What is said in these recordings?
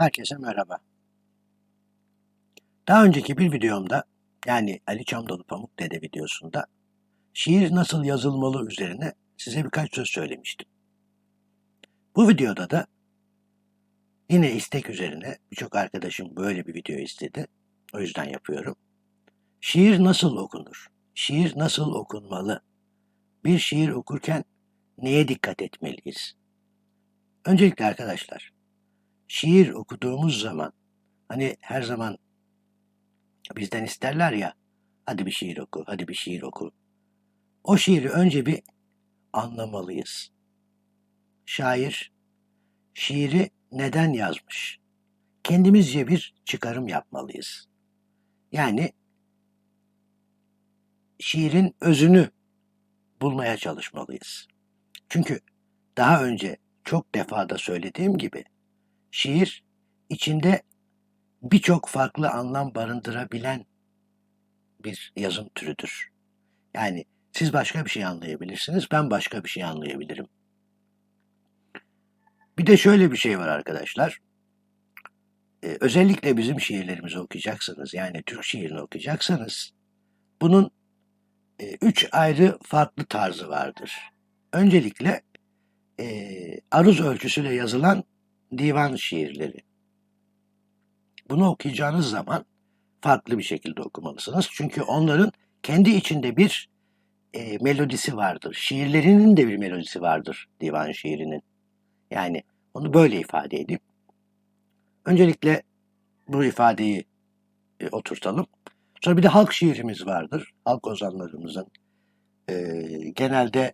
Herkese merhaba. Daha önceki bir videomda yani Ali Çamdolu Pamuk Dede videosunda şiir nasıl yazılmalı üzerine size birkaç söz söylemiştim. Bu videoda da yine istek üzerine birçok arkadaşım böyle bir video istedi. O yüzden yapıyorum. Şiir nasıl okunur? Şiir nasıl okunmalı? Bir şiir okurken neye dikkat etmeliyiz? Öncelikle arkadaşlar, şiir okuduğumuz zaman hani her zaman bizden isterler ya hadi bir şiir oku, hadi bir şiir oku. O şiiri önce bir anlamalıyız. Şair şiiri neden yazmış? Kendimizce bir çıkarım yapmalıyız. Yani şiirin özünü bulmaya çalışmalıyız. Çünkü daha önce çok defada söylediğim gibi şiir içinde birçok farklı anlam barındırabilen bir yazım türüdür. Yani siz başka bir şey anlayabilirsiniz, ben başka bir şey anlayabilirim. Bir de şöyle bir şey var arkadaşlar. Ee, özellikle bizim şiirlerimizi okuyacaksanız, yani Türk şiirini okuyacaksanız, bunun e, üç ayrı farklı tarzı vardır. Öncelikle e, aruz ölçüsüyle yazılan divan şiirleri. Bunu okuyacağınız zaman farklı bir şekilde okumalısınız. Çünkü onların kendi içinde bir e, melodisi vardır. Şiirlerinin de bir melodisi vardır divan şiirinin. Yani onu böyle ifade edeyim. Öncelikle bu ifadeyi e, oturtalım. Sonra bir de halk şiirimiz vardır. Halk ozanlarımızın e, genelde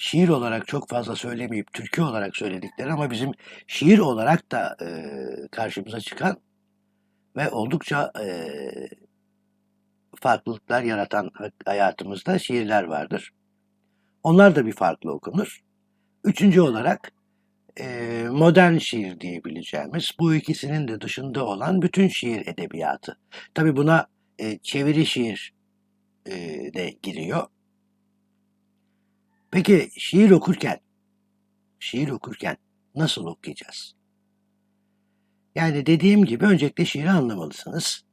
şiir olarak çok fazla söylemeyip türkü olarak söyledikleri ama bizim şiir olarak da e, karşımıza çıkan ve oldukça e, farklılıklar yaratan hayatımızda şiirler vardır. Onlar da bir farklı okunur. Üçüncü olarak e, modern şiir diyebileceğimiz bu ikisinin de dışında olan bütün şiir edebiyatı. Tabi buna e, çeviri şiir e, de giriyor. Peki şiir okurken, şiir okurken nasıl okuyacağız? Yani dediğim gibi öncelikle şiiri anlamalısınız.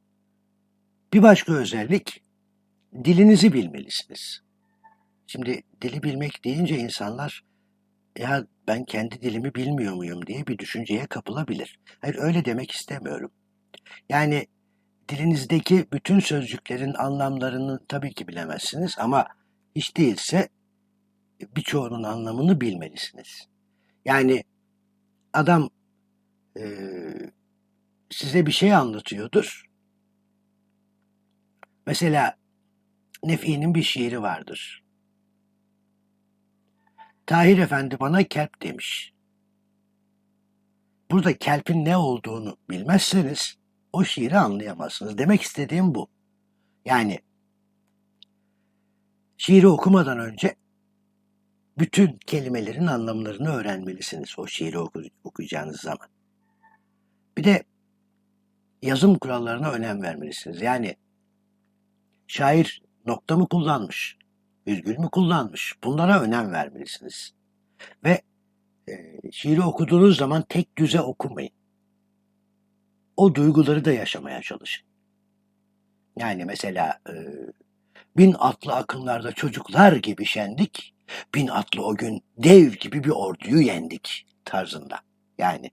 Bir başka özellik, dilinizi bilmelisiniz. Şimdi dili bilmek deyince insanlar, ya ben kendi dilimi bilmiyor muyum diye bir düşünceye kapılabilir. Hayır öyle demek istemiyorum. Yani dilinizdeki bütün sözcüklerin anlamlarını tabii ki bilemezsiniz ama hiç değilse birçoğunun anlamını bilmelisiniz. Yani adam e, size bir şey anlatıyordur. Mesela Nefi'nin bir şiiri vardır. Tahir Efendi bana kelp demiş. Burada kelpin ne olduğunu bilmezseniz o şiiri anlayamazsınız. Demek istediğim bu. Yani şiiri okumadan önce bütün kelimelerin anlamlarını öğrenmelisiniz o şiiri oku, okuyacağınız zaman. Bir de yazım kurallarına önem vermelisiniz. Yani şair nokta mı kullanmış, virgül mü kullanmış bunlara önem vermelisiniz. Ve e, şiiri okuduğunuz zaman tek düze okumayın. O duyguları da yaşamaya çalışın. Yani mesela e, bin atlı akınlarda çocuklar gibi şendik, bin atlı o gün dev gibi bir orduyu yendik tarzında. Yani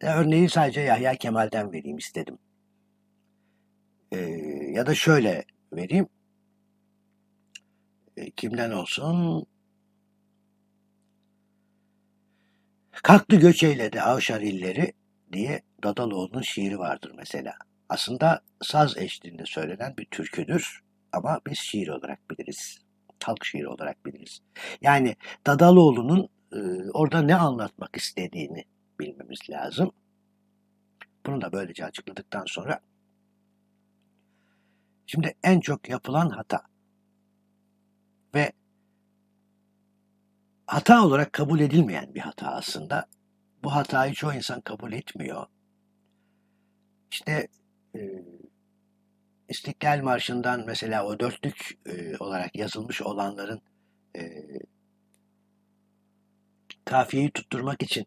örneği sadece Yahya Kemal'den vereyim istedim. Ee, ya da şöyle vereyim. E, kimden olsun? Kalktı göç eyledi avşar illeri diye Dadaloğlu'nun şiiri vardır mesela. Aslında saz eşliğinde söylenen bir türküdür ama biz şiir olarak biliriz halk şiiri olarak biliriz. Yani Dadaloğlu'nun e, orada ne anlatmak istediğini bilmemiz lazım. Bunu da böylece açıkladıktan sonra şimdi en çok yapılan hata ve hata olarak kabul edilmeyen bir hata aslında. Bu hatayı çoğu insan kabul etmiyor. İşte e, İstiklal Marşı'ndan mesela o dörtlük e, olarak yazılmış olanların e, kafiyeyi tutturmak için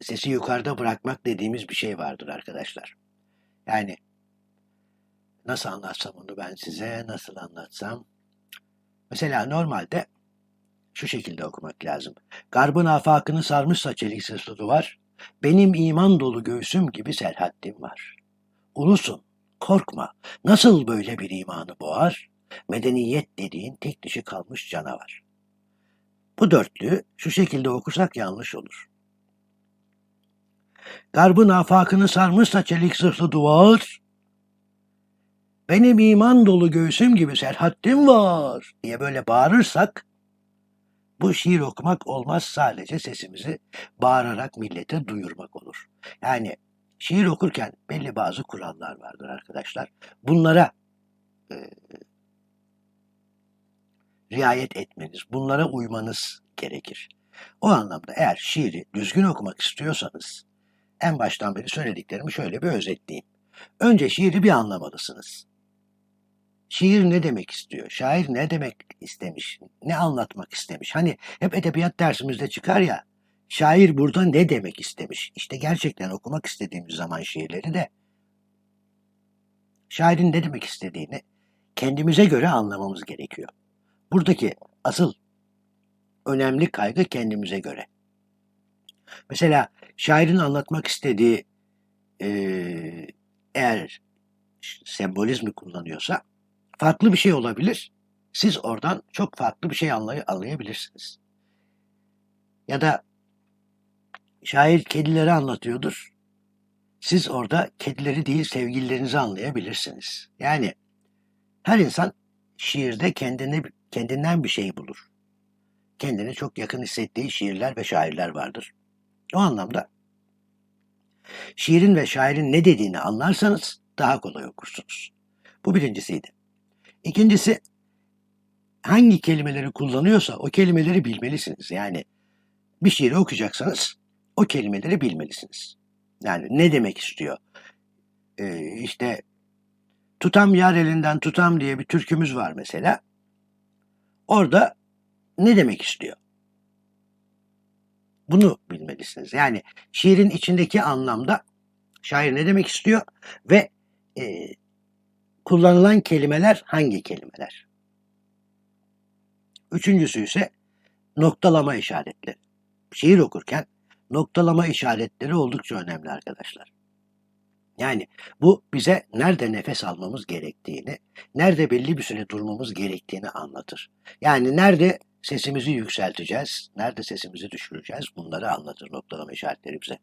sesi yukarıda bırakmak dediğimiz bir şey vardır arkadaşlar. Yani nasıl anlatsam onu ben size, nasıl anlatsam? Mesela normalde şu şekilde okumak lazım. Garbın afakını sarmışsa çelik sesli duvar, benim iman dolu göğsüm gibi serhattim var. Ulusun, korkma, nasıl böyle bir imanı boğar? Medeniyet dediğin tek dişi kalmış canavar. Bu dörtlüğü şu şekilde okursak yanlış olur. Garbın afakını sarmışsa çelik zırhlı duvar, benim iman dolu göğsüm gibi serhattim var diye böyle bağırırsak, bu şiir okumak olmaz sadece sesimizi bağırarak millete duyurmak olur. Yani şiir okurken belli bazı kurallar vardır arkadaşlar. Bunlara e, riayet etmeniz, bunlara uymanız gerekir. O anlamda eğer şiiri düzgün okumak istiyorsanız en baştan beri söylediklerimi şöyle bir özetleyeyim. Önce şiiri bir anlamalısınız. Şiir ne demek istiyor? Şair ne demek istemiş? Ne anlatmak istemiş? Hani hep edebiyat dersimizde çıkar ya. Şair burada ne demek istemiş? İşte gerçekten okumak istediğimiz zaman şiirleri de şairin ne demek istediğini kendimize göre anlamamız gerekiyor. Buradaki asıl önemli kaygı kendimize göre. Mesela şairin anlatmak istediği eğer sembolizmi kullanıyorsa farklı bir şey olabilir. Siz oradan çok farklı bir şey anlay- anlayabilirsiniz. Ya da şair kedileri anlatıyordur. Siz orada kedileri değil sevgililerinizi anlayabilirsiniz. Yani her insan şiirde kendini kendinden bir şey bulur. Kendini çok yakın hissettiği şiirler ve şairler vardır. O anlamda şiirin ve şairin ne dediğini anlarsanız daha kolay okursunuz. Bu birincisiydi. İkincisi hangi kelimeleri kullanıyorsa o kelimeleri bilmelisiniz. Yani bir şiiri okuyacaksanız o kelimeleri bilmelisiniz. Yani ne demek istiyor? Ee, işte tutam yar elinden tutam diye bir türkümüz var mesela. Orada ne demek istiyor? Bunu bilmelisiniz. Yani şiirin içindeki anlamda şair ne demek istiyor ve e, kullanılan kelimeler hangi kelimeler? Üçüncüsü ise noktalama işaretleri. Şiir okurken noktalama işaretleri oldukça önemli arkadaşlar. Yani bu bize nerede nefes almamız gerektiğini, nerede belli bir süre durmamız gerektiğini anlatır. Yani nerede sesimizi yükselteceğiz, nerede sesimizi düşüreceğiz bunları anlatır noktalama işaretleri bize.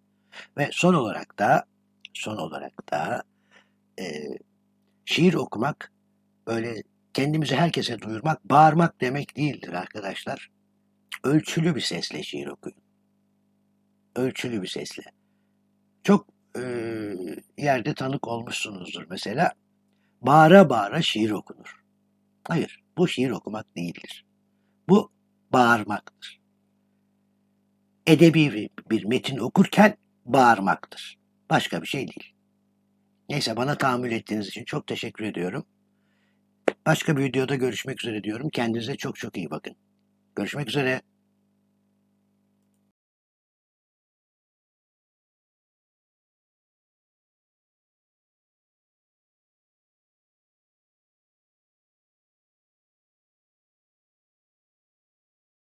Ve son olarak da son olarak da e, şiir okumak öyle kendimizi herkese duyurmak, bağırmak demek değildir arkadaşlar. Ölçülü bir sesle şiir okuyun. Ölçülü bir sesle. Çok e, yerde tanık olmuşsunuzdur mesela. Bağıra bağıra şiir okunur. Hayır, bu şiir okumak değildir. Bu bağırmaktır. Edebi bir, metin okurken bağırmaktır. Başka bir şey değil. Neyse bana tahammül ettiğiniz için çok teşekkür ediyorum. Başka bir videoda görüşmek üzere diyorum. Kendinize çok çok iyi bakın. Görüşmek üzere.